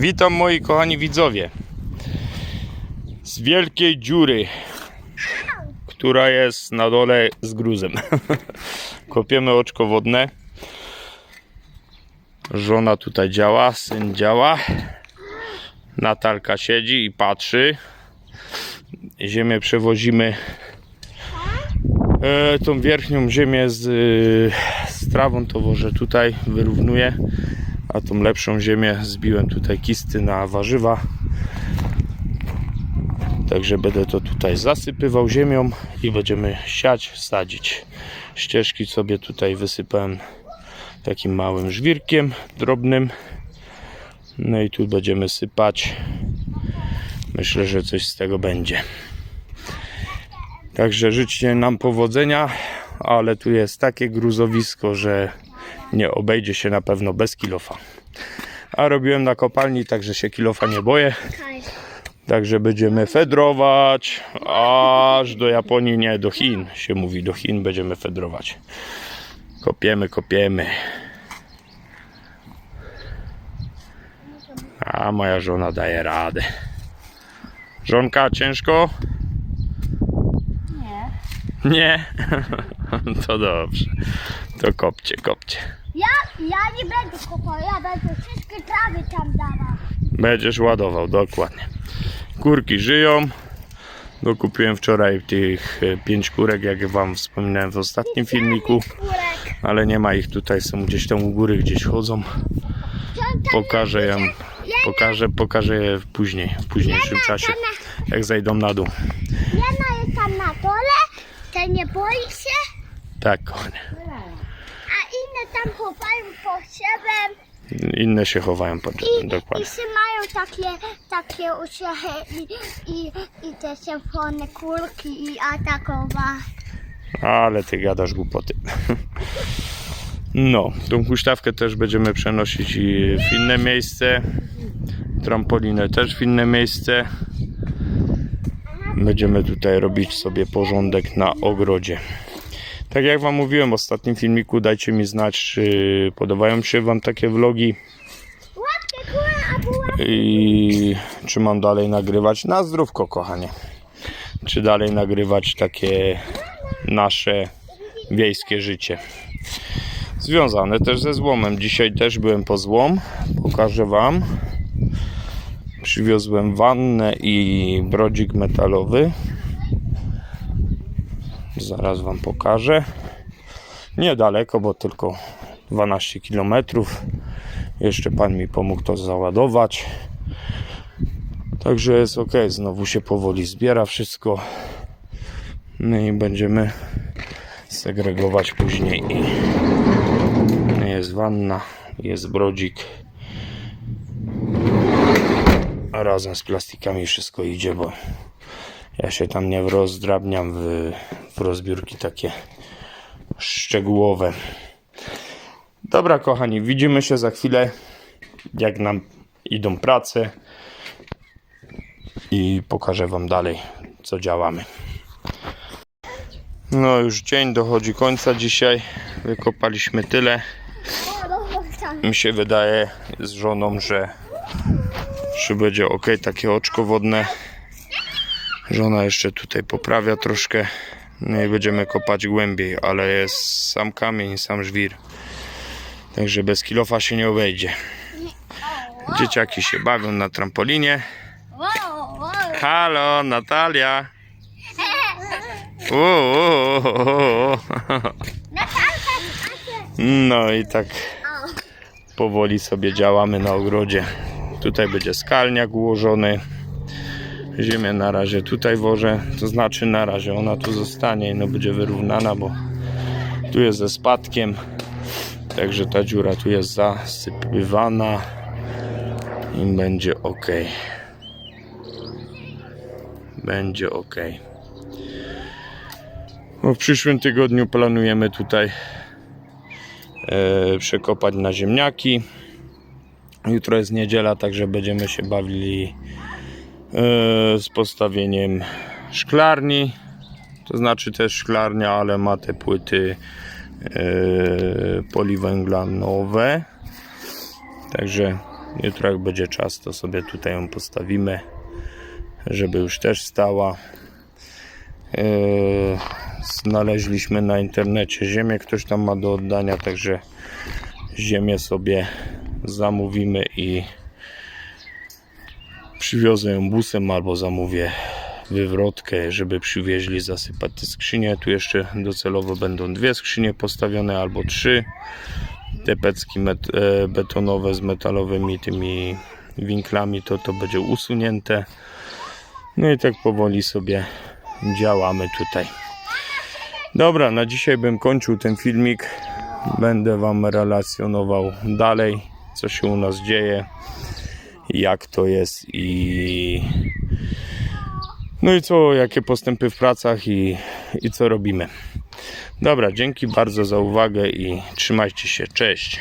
Witam moi kochani widzowie z wielkiej dziury, która jest na dole z gruzem. Kopiemy oczko wodne. Żona tutaj działa, syn działa. Natalka siedzi i patrzy. Ziemię przewozimy. E, tą wierchnią ziemię z, e, z trawą to wożę tutaj, wyrównuję a tą lepszą ziemię zbiłem tutaj kisty na warzywa. Także będę to tutaj zasypywał ziemią i będziemy siać, sadzić. Ścieżki sobie tutaj wysypałem takim małym żwirkiem drobnym. No i tu będziemy sypać. Myślę, że coś z tego będzie. Także życzcie nam powodzenia, ale tu jest takie gruzowisko, że nie obejdzie się na pewno bez kilofa. A robiłem na kopalni, także się kilofa nie boję. Także będziemy fedrować aż do Japonii, nie do Chin się mówi, do Chin będziemy fedrować. Kopiemy, kopiemy. A moja żona daje radę. Żonka, ciężko? Nie. Nie. To dobrze. To kopcie, kopcie. Ja, ja nie będę kopał, ja będę wszystkie trawy tam dawał. Będziesz ładował, dokładnie. Kurki żyją. Dokupiłem wczoraj tych e, pięć kurek, jak wam wspominałem w ostatnim filmiku, ale nie ma ich tutaj, są gdzieś tam u góry, gdzieś chodzą. Pokażę je, pokażę, pokażę je później, w późniejszym czasie, jak zejdą na dół. Jedna jest tam na dole, ten nie boi się, Tak, kochanie. Tam chowają po siebie Inne się chowają pod i, i dokładnie. się mają takie, takie uśmiechy i, i, i te symfony kulki i atakowa. Ale ty gadasz głupoty. No, tą huśtawkę też będziemy przenosić i w inne miejsce. Trampolinę też w inne miejsce. Będziemy tutaj robić sobie porządek na ogrodzie. Tak jak Wam mówiłem w ostatnim filmiku, dajcie mi znać, czy podobają się Wam takie vlogi i czy mam dalej nagrywać na zdrówko, kochanie. Czy dalej nagrywać takie nasze wiejskie życie. Związane też ze złomem. Dzisiaj też byłem po złom. Pokażę Wam. Przywiozłem wannę i brodzik metalowy. Zaraz Wam pokażę. Niedaleko, bo tylko 12 km. Jeszcze Pan mi pomógł to załadować. Także jest ok. Znowu się powoli zbiera wszystko. No i będziemy segregować później. Jest wanna, jest brodzik. A razem z plastikami wszystko idzie, bo ja się tam nie rozdrabniam w, w rozbiórki takie szczegółowe. Dobra, kochani, widzimy się za chwilę, jak nam idą prace i pokażę Wam dalej, co działamy. No, już dzień dochodzi końca dzisiaj. Wykopaliśmy tyle. Mi się wydaje z żoną, że, że będzie ok, takie oczko wodne. Żona jeszcze tutaj poprawia troszkę. No i będziemy kopać głębiej, ale jest sam kamień, sam żwir. Także bez kilofa się nie obejdzie. Dzieciaki się bawią na trampolinie. Halo, Natalia. No i tak powoli sobie działamy na ogrodzie. Tutaj będzie skalniak ułożony. Ziemię na razie tutaj wożę, to znaczy na razie ona tu zostanie i no będzie wyrównana, bo tu jest ze spadkiem. Także ta dziura tu jest zasypywana i będzie ok. Będzie ok. Bo w przyszłym tygodniu planujemy tutaj e, przekopać na ziemniaki. Jutro jest niedziela, także będziemy się bawili z postawieniem szklarni. To znaczy też szklarnia, ale ma te płyty e, poliwęglanowe. Także Jutro jak będzie czas, to sobie tutaj ją postawimy, żeby już też stała. Yy, znaleźliśmy na internecie ziemię, ktoś tam ma do oddania, także ziemię sobie zamówimy i przywiozę ją busem albo zamówię wywrotkę, żeby przywieźli zasypać te skrzynie. Tu jeszcze docelowo będą dwie skrzynie postawione albo trzy. Te pecki e, betonowe z metalowymi tymi winklami to to będzie usunięte. No i tak powoli sobie działamy tutaj. Dobra, na dzisiaj bym kończył ten filmik. Będę Wam relacjonował dalej, co się u nas dzieje, jak to jest i no i co, jakie postępy w pracach i, i co robimy. Dobra, dzięki bardzo za uwagę i trzymajcie się. Cześć.